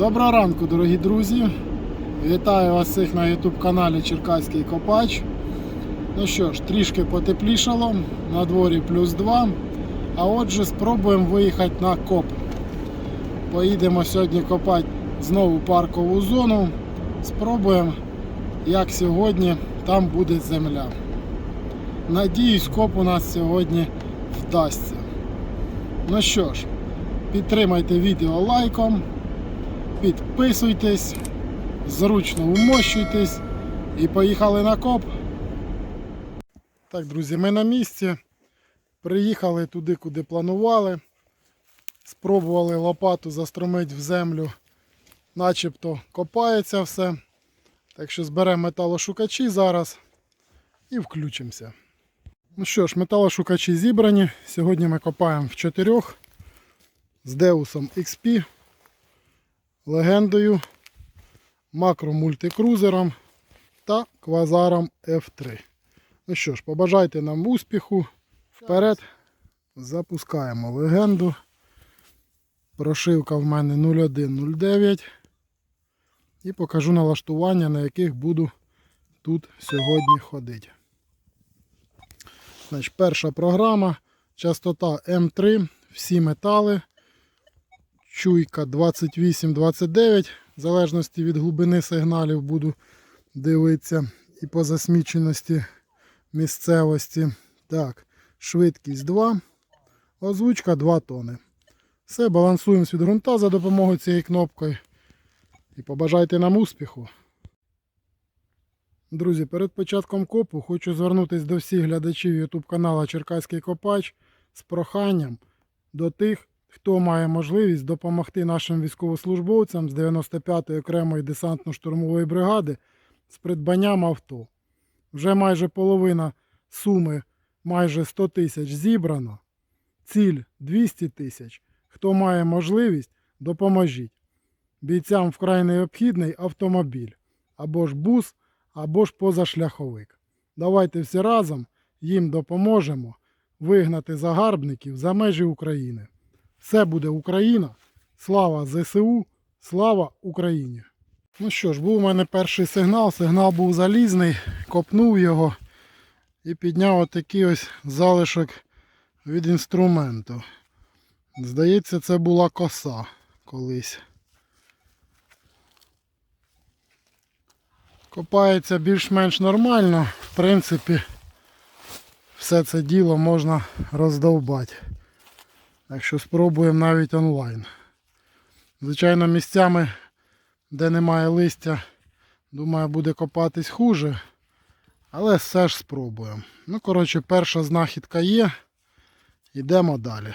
Доброго ранку, дорогі друзі. Вітаю вас всіх на YouTube каналі Черкаський Копач. Ну що ж, трішки потеплішало, на дворі плюс 2. А отже, спробуємо виїхати на коп. Поїдемо сьогодні копати знову паркову зону. Спробуємо, як сьогодні там буде земля. Надіюсь, коп у нас сьогодні вдасться. Ну що ж, підтримайте відео лайком, підписуйтесь, зручно вмощуйтесь і поїхали на коп. Так, друзі, ми на місці. Приїхали туди, куди планували. Спробували лопату застромити в землю, начебто копається все. Так що зберемо металошукачі зараз і включимося. Ну що ж, металошукачі зібрані. Сьогодні ми копаємо в чотирьох з Деусом XP, легендою, макромультикрузером та квазаром F3. Ну що ж, побажайте нам успіху. Вперед. Запускаємо легенду. Прошивка в мене 0109. І покажу налаштування, на яких буду тут сьогодні ходити. Значить, перша програма. Частота М3, всі метали. Чуйка 28-29. В залежності від глибини сигналів буду дивитися і по засміченості місцевості. Так, швидкість 2. Озвучка 2 тони. Все, балансуємо від ґрунта за допомогою цієї кнопки. І побажайте нам успіху. Друзі, перед початком копу хочу звернутися до всіх глядачів YouTube каналу Черкаський Копач з проханням до тих, хто має можливість допомогти нашим військовослужбовцям з 95-ї окремої десантно-штурмової бригади з придбанням авто. Вже майже половина суми, майже 100 тисяч зібрано. Ціль 200 тисяч. Хто має можливість, допоможіть. Бійцям вкрай необхідний автомобіль або ж бус, або ж позашляховик. Давайте всі разом їм допоможемо вигнати загарбників за межі України. Все буде Україна. Слава ЗСУ, слава Україні! Ну що ж, був у мене перший сигнал. Сигнал був залізний, копнув його і підняв отакий ось залишок від інструменту. Здається, це була коса колись. Копається більш-менш нормально. В принципі, все це діло можна роздовбати. Так що спробуємо навіть онлайн. Звичайно, місцями, де немає листя, думаю, буде копатись хуже. Але все ж спробуємо. Ну, коротше, перша знахідка є. Йдемо далі.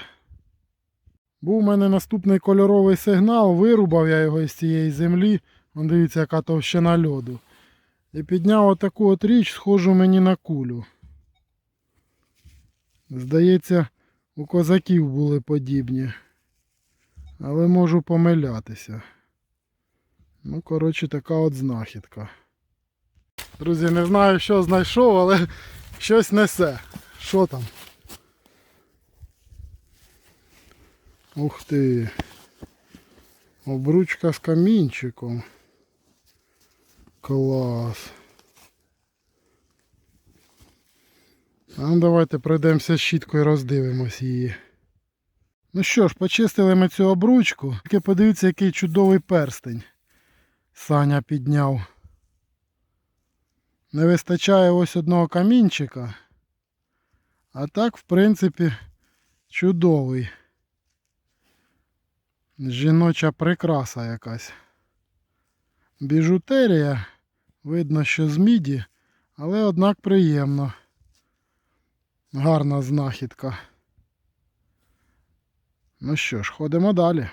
Був у мене наступний кольоровий сигнал, вирубав я його із цієї землі. Вон дивіться, яка товщина льоду. І підняв отаку от річ, схожу мені на кулю. Здається, у козаків були подібні. Але можу помилятися. Ну, коротше, така от знахідка. Друзі, не знаю, що знайшов, але щось несе. Що там? Ух ти. Обручка з камінчиком. Клас. Ну давайте пройдемося щіткою роздивимось її. Ну що ж, почистили ми цю обручку. Тільки подивіться, який чудовий перстень. Саня підняв. Не вистачає ось одного камінчика. А так, в принципі, чудовий. Жіноча прикраса якась. Біжутерія. Видно, що з міді, але однак приємно. Гарна знахідка. Ну що ж, ходимо далі.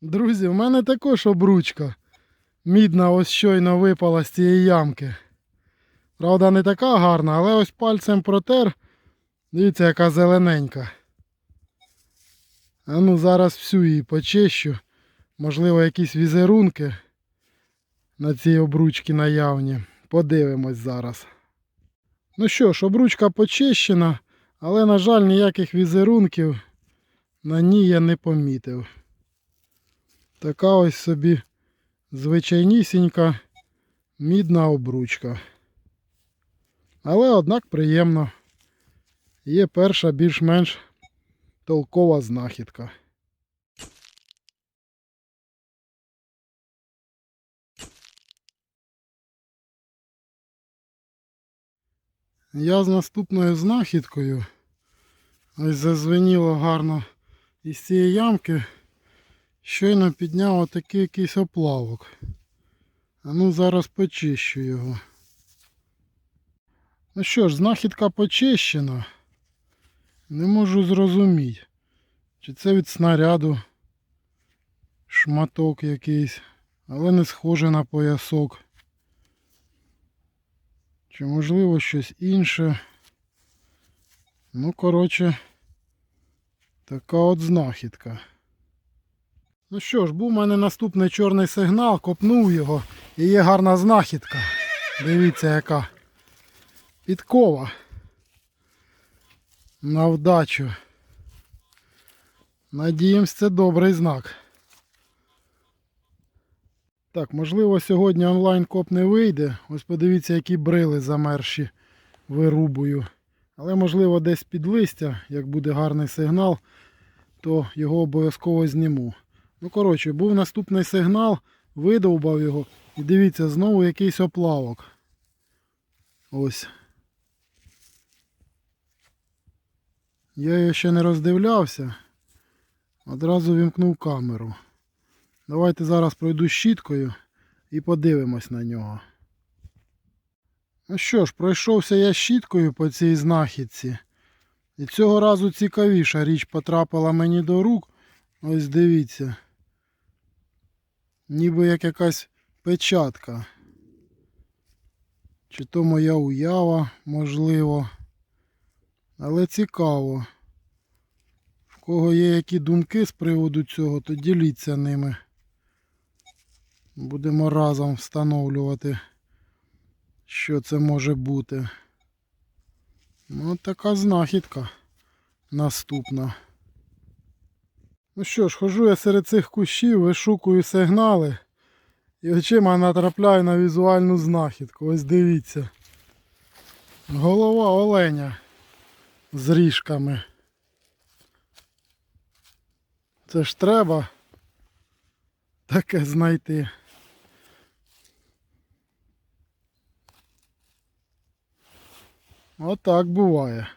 Друзі, в мене також обручка. Мідна ось щойно випала з цієї ямки. Правда, не така гарна, але ось пальцем протер. Дивіться, яка зелененька. А ну зараз всю її почищу. Можливо, якісь візерунки на цій обручці наявні. Подивимось зараз. Ну що ж, обручка почищена, але, на жаль, ніяких візерунків на ній я не помітив. Така ось собі звичайнісінька мідна обручка. Але однак приємно. Є перша більш-менш толкова знахідка. Я з наступною знахідкою. Ось зазвеніло гарно із цієї ямки. Щойно підняв отакий якийсь оплавок. А ну зараз почищу його. Ну що ж, знахідка почищена. Не можу зрозуміти, чи це від снаряду шматок якийсь, але не схоже на поясок. Чи можливо щось інше. Ну, коротше, така от знахідка. Ну що ж, був у мене наступний чорний сигнал, копнув його і є гарна знахідка. Дивіться, яка підкова. На вдачу. Надіємось, це добрий знак. Так, можливо, сьогодні онлайн коп не вийде. Ось подивіться, які брили замерші вирубую. Але можливо десь під листя, як буде гарний сигнал, то його обов'язково зніму. Ну, коротше, був наступний сигнал, видовбав його. І дивіться, знову якийсь оплавок. Ось. Я його ще не роздивлявся. Одразу вімкнув камеру. Давайте зараз пройду щіткою і подивимось на нього. Ну що ж, пройшовся я щіткою по цій знахідці. І цього разу цікавіша річ потрапила мені до рук. Ось дивіться. Ніби як якась печатка. Чи то моя уява, можливо. Але цікаво. В кого є які думки з приводу цього, то діліться ними. Будемо разом встановлювати, що це може бути. Ну, така знахідка наступна. Ну що ж, хожу я серед цих кущів, вишукую сигнали і очима натрапляю на візуальну знахідку. Ось дивіться. Голова оленя з ріжками. Це ж треба таке знайти. Отак буває.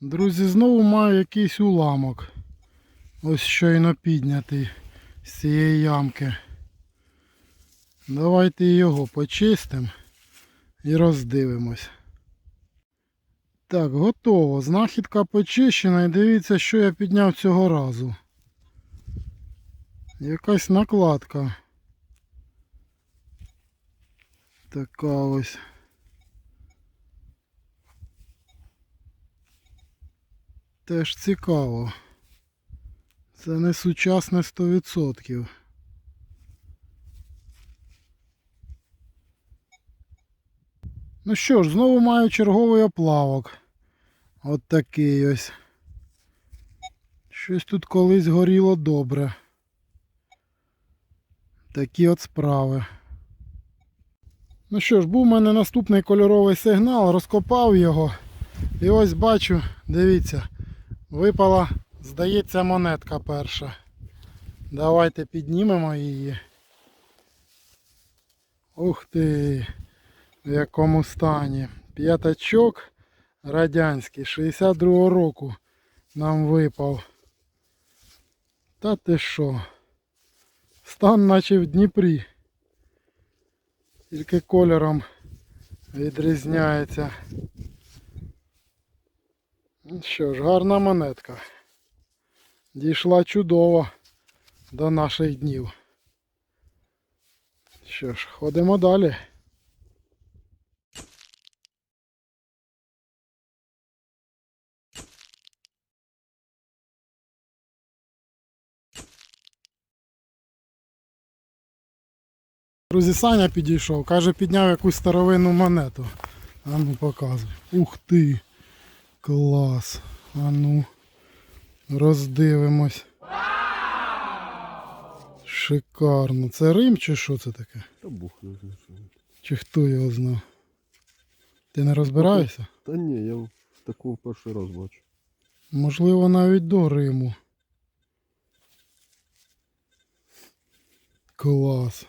Друзі, знову маю якийсь уламок. Ось щойно піднятий з цієї ямки. Давайте його почистимо і роздивимось. Так, готово. Знахідка почищена і дивіться, що я підняв цього разу. Якась накладка. Така ось. Теж цікаво. Це не сучасне 100%. Ну що ж, знову маю черговий оплавок. От такий ось. Щось тут колись горіло добре. Такі от справи. Ну що ж, був у мене наступний кольоровий сигнал, розкопав його. І ось бачу, дивіться, випала, здається, монетка перша. Давайте піднімемо її. Ух ти, в якому стані. П'ятачок радянський, 62-го року нам випав. Та ти що? Стан наче в Дніпрі. Тільки кольором відрізняється. Ну Що ж, гарна монетка. Дійшла чудово до наших днів. Що ж, ходимо далі. Друзі, Саня підійшов, каже, підняв якусь старовинну монету. А ну показуй. Ух ти. Клас. А ну. Роздивимось. Шикарно. Це Рим чи що це таке? Та Бог не знає. Чи хто його знав? Ти не розбираєшся? Та ні, я такого перший раз бачу. Можливо, навіть до Риму. Клас.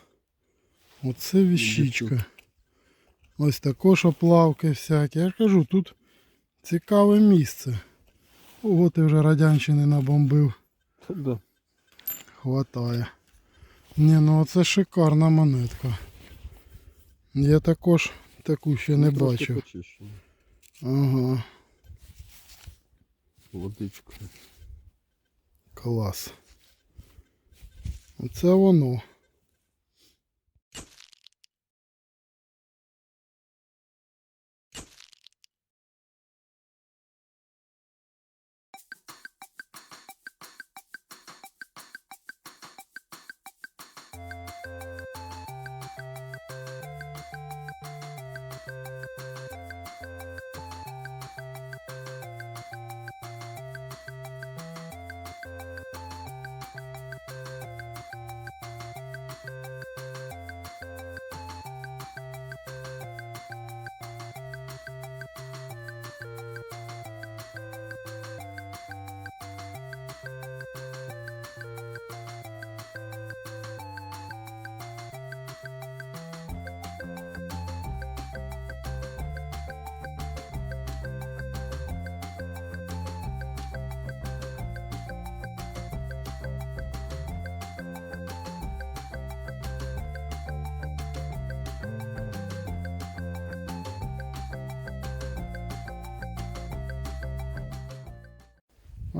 Оце віщичка. Ось також оплавки всякі. Я ж кажу, тут цікаве місце. Ого, ти вже радянщини набомбив. Да. Хватає. Ні, ну оце шикарна монетка. Я також таку ще не Ну, трошки бачив. почищено. Ага, Водичка. клас. Оце воно.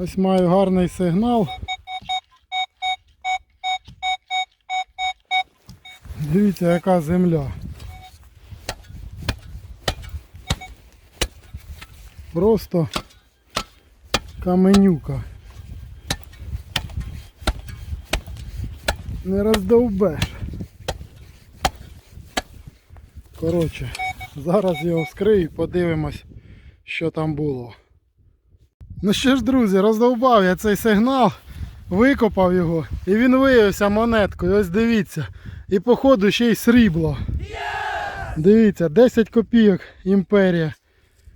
Ось маю гарний сигнал. Дивіться, яка земля. Просто каменюка. Не роздовбеш. Коротше, зараз його вскрию і подивимось, що там було. Ну що ж, друзі, роздовбав я цей сигнал, викопав його і він виявився монеткою. Ось дивіться. І походу ще й срібло. Дивіться, 10 копійок імперія.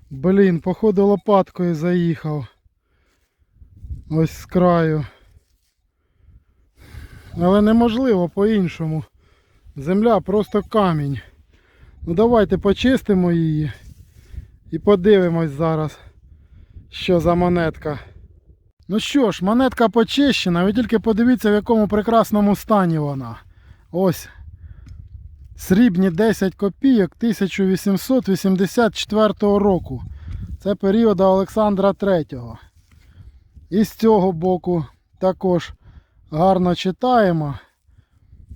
Блін, походу лопаткою заїхав. Ось з краю. Але неможливо по-іншому. Земля просто камінь. Ну давайте почистимо її і подивимось зараз що за монетка. Ну що ж, монетка почищена, ви тільки подивіться, в якому прекрасному стані вона. Ось. Срібні 10 копійок 1884 року. Це періода Олександра III. І з цього боку також гарно читаємо.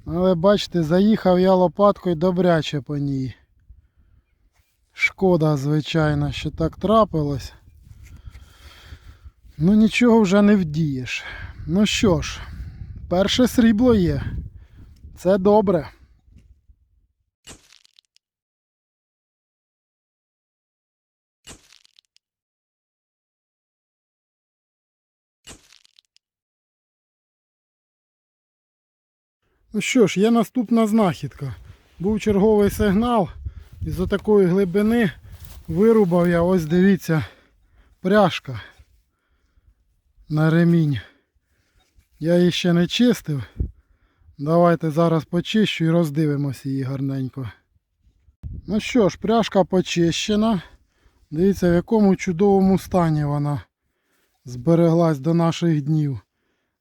Але бачите, заїхав я лопаткою добряче по ній. Шкода, звичайно, що так трапилось. Ну нічого вже не вдієш. Ну що ж, перше срібло є. Це добре. Ну що ж, є наступна знахідка. Був черговий сигнал. І за такої глибини вирубав я, ось дивіться, пряжка на ремінь. Я її ще не чистив. Давайте зараз почищу і роздивимося її гарненько. Ну що ж, пряжка почищена. Дивіться, в якому чудовому стані вона збереглась до наших днів.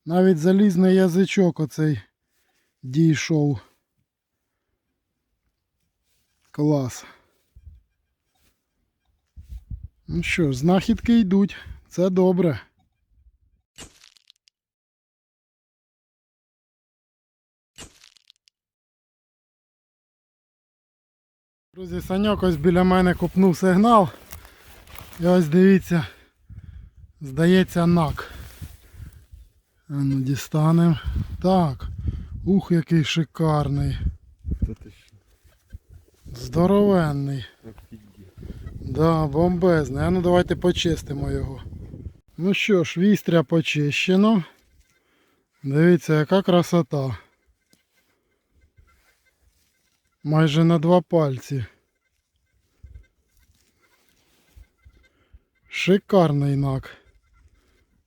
Навіть залізний язичок оцей дійшов. Клас. Ну що ж, знахідки йдуть. Це добре. Друзі, Саньок ось біля мене купнув сигнал. І ось дивіться, здається нак. А ну дістанемо. Так. Ух, який шикарний. Здоровенний. Да, бомбезний. А ну давайте почистимо його. Ну що ж, вістря почищено. Дивіться, яка красота. Майже на два пальці. Шикарний нак.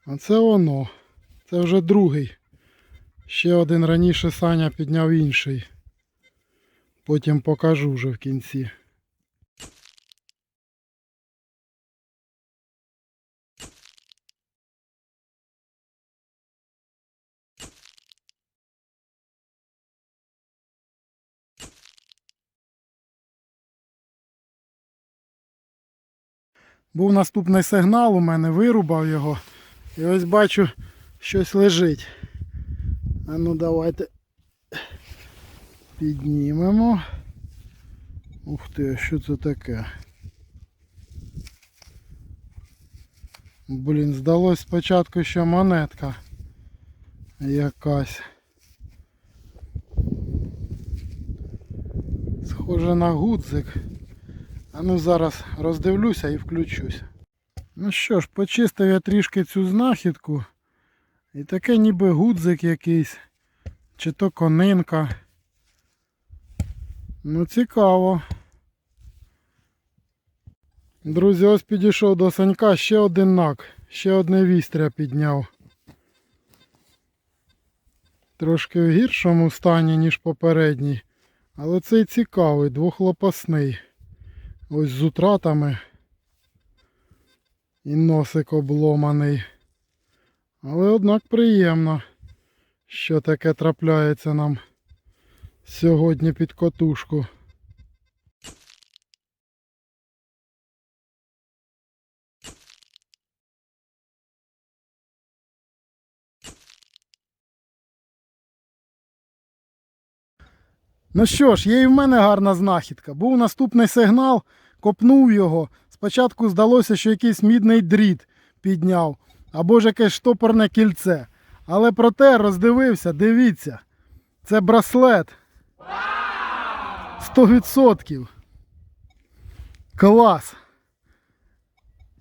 А це воно. Це вже другий. Ще один раніше Саня підняв інший. Потім покажу вже в кінці. Був наступний сигнал, у мене вирубав його. І ось бачу, щось лежить. А ну давайте піднімемо. Ух ти, що це таке? Блін, здалось спочатку, що монетка якась. Схоже на гудзик. А ну зараз роздивлюся і включусь. Ну що ж, почистив я трішки цю знахідку. І таке ніби гудзик якийсь. Чи то конинка. Ну цікаво. Друзі, ось підійшов до Санька ще один нак. Ще одне вістря підняв. Трошки в гіршому стані, ніж попередній. Але цей цікавий, двохлопасний. Ось з утратами. І носик обломаний. Але однак приємно, що таке трапляється нам сьогодні під котушку. Ну що ж, є і в мене гарна знахідка. Був наступний сигнал, копнув його. Спочатку здалося, що якийсь мідний дріт підняв, або ж якесь штопорне кільце. Але проте роздивився, дивіться, це браслет. 100%. Клас.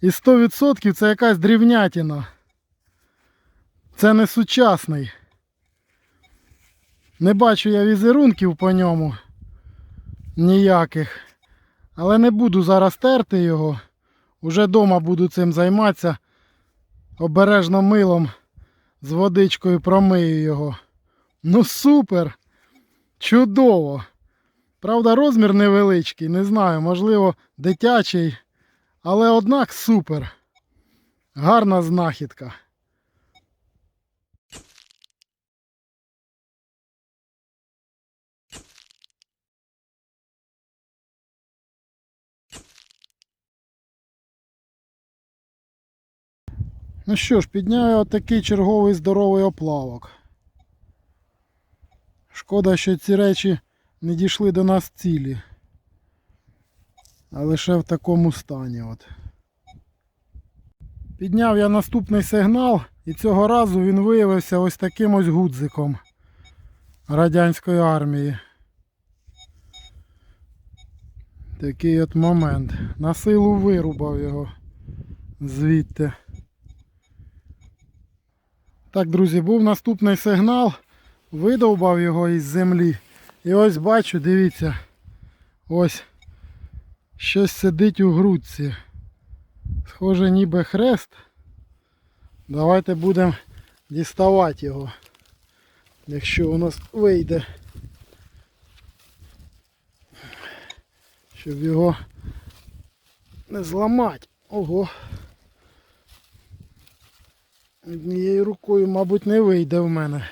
І 100% це якась дрівнятіна. Це не сучасний. Не бачу я візерунків по ньому. Ніяких. Але не буду зараз терти його. Уже вдома буду цим займатися. Обережно милом з водичкою промию його. Ну супер! Чудово! Правда, розмір невеличкий, не знаю, можливо, дитячий. Але однак супер. Гарна знахідка. Ну що ж, підняв отакий черговий здоровий оплавок. Шкода, що ці речі не дійшли до нас цілі. А лише в такому стані. От. Підняв я наступний сигнал і цього разу він виявився ось таким ось гудзиком радянської армії. Такий от момент. На силу вирубав його звідти. Так, друзі, був наступний сигнал. Видовбав його із землі. І ось бачу, дивіться, ось щось сидить у грудці. Схоже, ніби хрест. Давайте будемо діставати його. Якщо у нас вийде. Щоб його не зламати. Ого. Однією рукою, мабуть, не вийде в мене.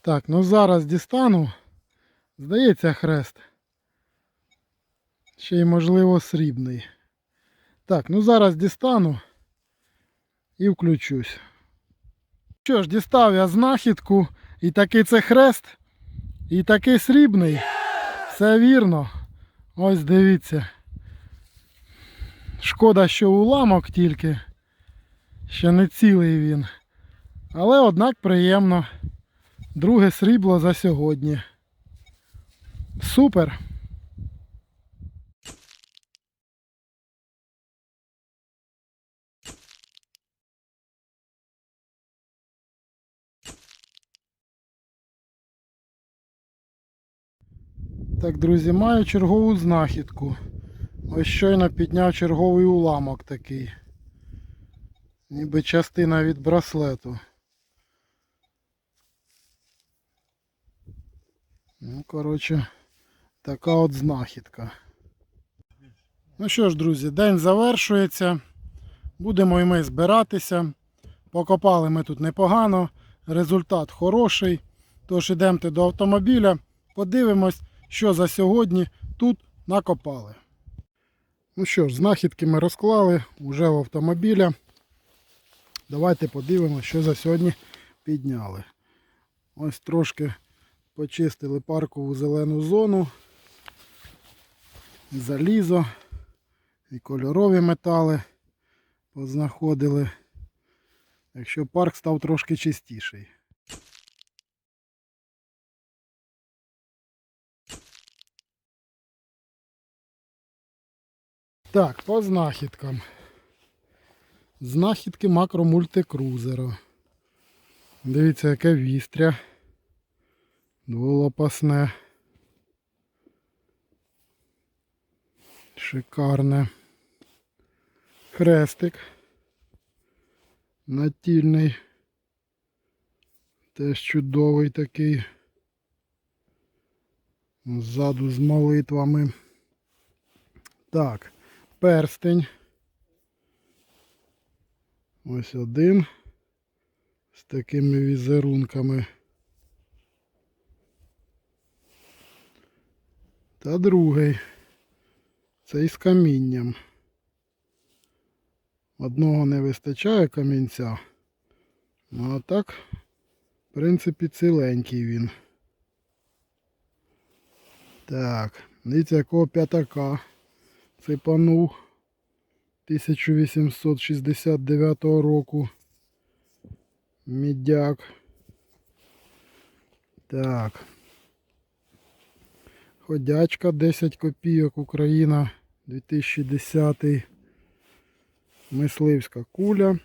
Так, ну зараз дістану. Здається, хрест. Ще й можливо срібний. Так, ну зараз дістану і включусь. Що ж, дістав я знахідку. І такий це хрест. І такий срібний. Все вірно. Ось дивіться. Шкода, що уламок тільки. Ще не цілий він. Але однак приємно. Друге срібло за сьогодні. Супер! Так, друзі, маю чергову знахідку. Ось щойно підняв черговий уламок такий. Ніби частина від браслету. Ну, коротше, така от знахідка. Ну що ж, друзі, день завершується. Будемо і ми збиратися. Покопали ми тут непогано. Результат хороший. Тож ідемте до автомобіля, подивимось, що за сьогодні тут накопали. Ну що ж, знахідки ми розклали вже в автомобіля. Давайте подивимося, що за сьогодні підняли. Ось трошки почистили паркову зелену зону, залізо і кольорові метали познаходили. Якщо парк став трошки чистіший. Так, по знахідкам. Знахідки макромультикрузера. Дивіться, яке вістря. Дволопасне. Шикарне. Хрестик. Натільний. Теж чудовий такий. Ззаду з молитвами. Так, перстень. Ось один. З такими візерунками. Та другий. Цей з камінням. Одного не вистачає камінця. Ну а так, в принципі, ціленький він. Так, дивіться, якого п'ятака цепанув 1869 року. Мідяк. Так. Ходячка 10 копійок Україна 2010. Мисливська куля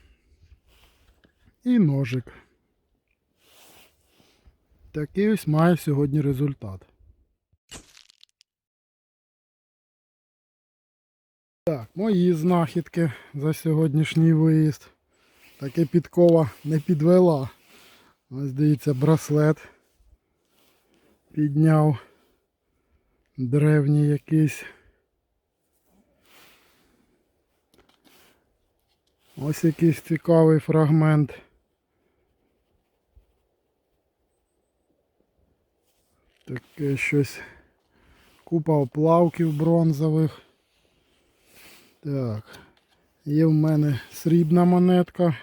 і ножик. Такий ось має сьогодні результат. Так, мої знахідки за сьогоднішній виїзд. Таке підкова не підвела. Ось дивіться, браслет підняв древній якийсь. Ось якийсь цікавий фрагмент. Таке щось. Купа оплавків бронзових. Так. Є в мене срібна монетка.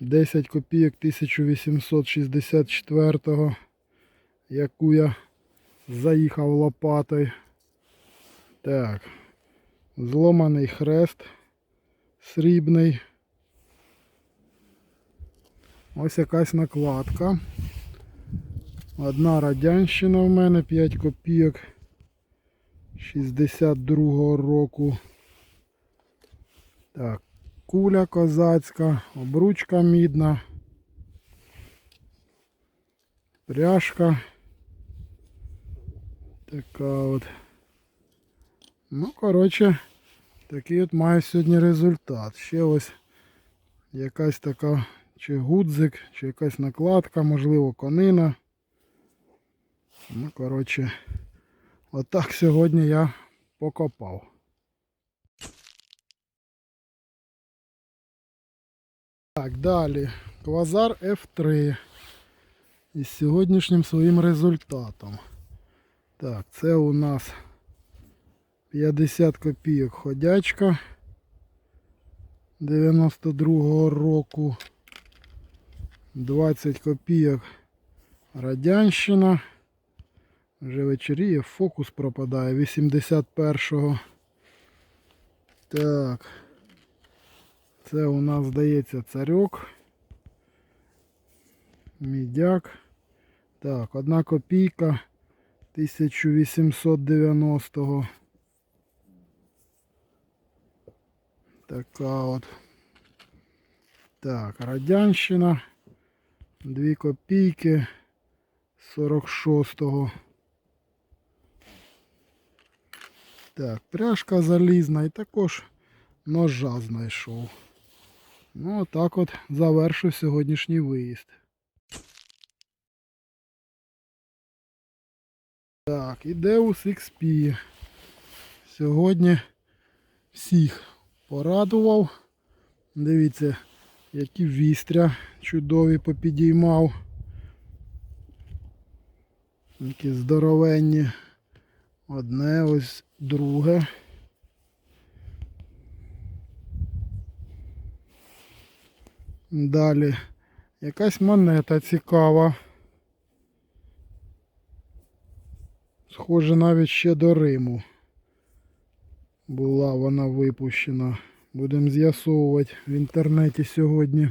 10 копійок 1864-го, яку я заїхав лопатою. Так. Зломаний хрест срібний. Ось якась накладка. Одна радянщина в мене 5 копійок 62-го року. Так, куля козацька, обручка мідна, пряжка. Така от. Ну, коротше, такий от маю сьогодні результат. Ще ось якась така чи гудзик, чи якась накладка, можливо, конина. Ну, коротше, отак сьогодні я покопав. Так, далі. Квазар F3. Із сьогоднішнім своїм результатом. Так, це у нас 50 копійок ходячка 92-го року. 20 копійок радянщина. Вже вечеріє, фокус пропадає 81-го. Так. Це у нас здається царьок. Мідяк. Так, одна копійка 1890-го. Така от. Так, радянщина. Дві копійки 46-го. Так, пряжка залізна і також ножа знайшов. Ну, отак от завершив сьогоднішній виїзд. Так, і Deus XP. Сьогодні всіх порадував. Дивіться, які вістря чудові попідіймав. Які здоровенні. Одне, ось друге. Далі якась монета цікава. Схоже навіть ще до Риму. Була вона випущена. Будемо з'ясовувати в інтернеті сьогодні.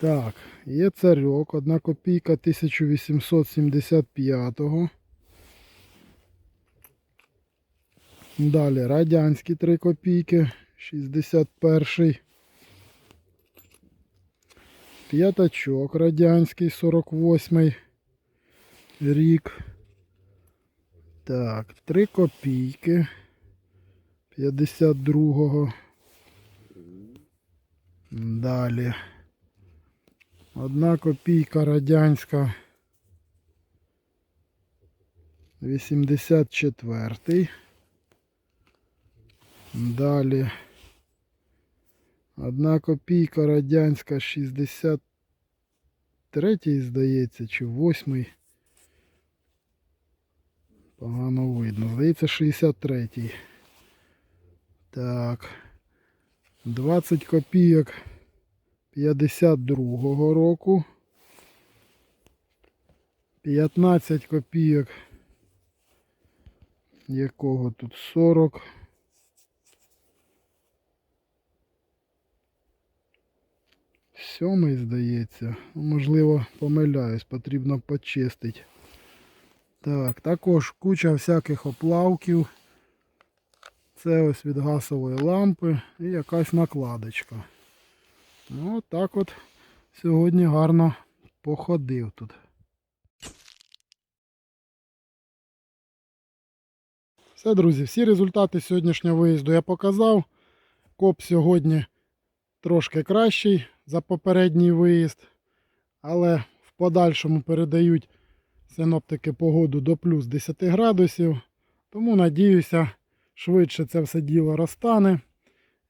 Так, є царьок, одна копійка 1875-го. Далі радянські 3 копійки, 61-й. П'ятачок радянський, 48-й рік. Так, 3 копійки. 52-го. Далі. Одна копійка радянська. 84-й. Далі. Одна копійка радянська 63-й, здається, чи 8-й. Погано видно. Здається, 63-й. Так. 20 копійок 52-го року. 15 копійок. Якого тут 40. Сьомий, здається. Можливо, помиляюсь, потрібно почистити. Так, також куча всяких оплавків. Це ось від газової лампи і якась накладочка. Ну, так от сьогодні гарно походив тут. Все, друзі, всі результати сьогоднішнього виїзду я показав. Коп сьогодні трошки кращий за попередній виїзд, але в подальшому передають синоптики погоду до плюс 10 градусів. Тому надіюся, швидше це все діло розтане.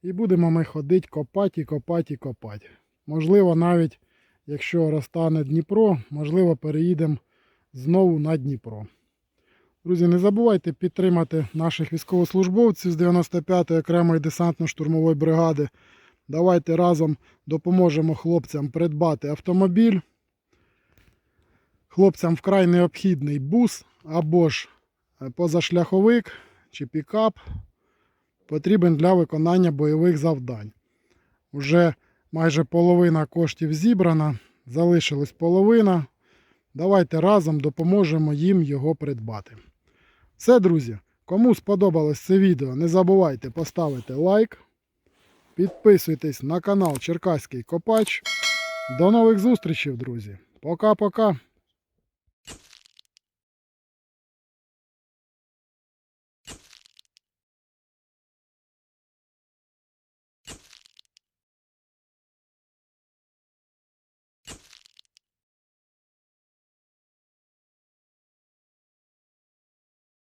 І будемо ми ходити, копати, і копати, і копати. Можливо, навіть якщо розтане Дніпро, можливо, переїдемо знову на Дніпро. Друзі, не забувайте підтримати наших військовослужбовців з 95-ї окремої десантно-штурмової бригади. Давайте разом допоможемо хлопцям придбати автомобіль. Хлопцям вкрай необхідний бус або ж е, позашляховик чи пікап потрібен для виконання бойових завдань. Уже майже половина коштів зібрана, залишилась половина. Давайте разом допоможемо їм його придбати. Все, друзі, кому сподобалось це відео, не забувайте поставити лайк. Підписуйтесь на канал Черкаський Копач. До нових зустрічей, друзі. Пока-пока.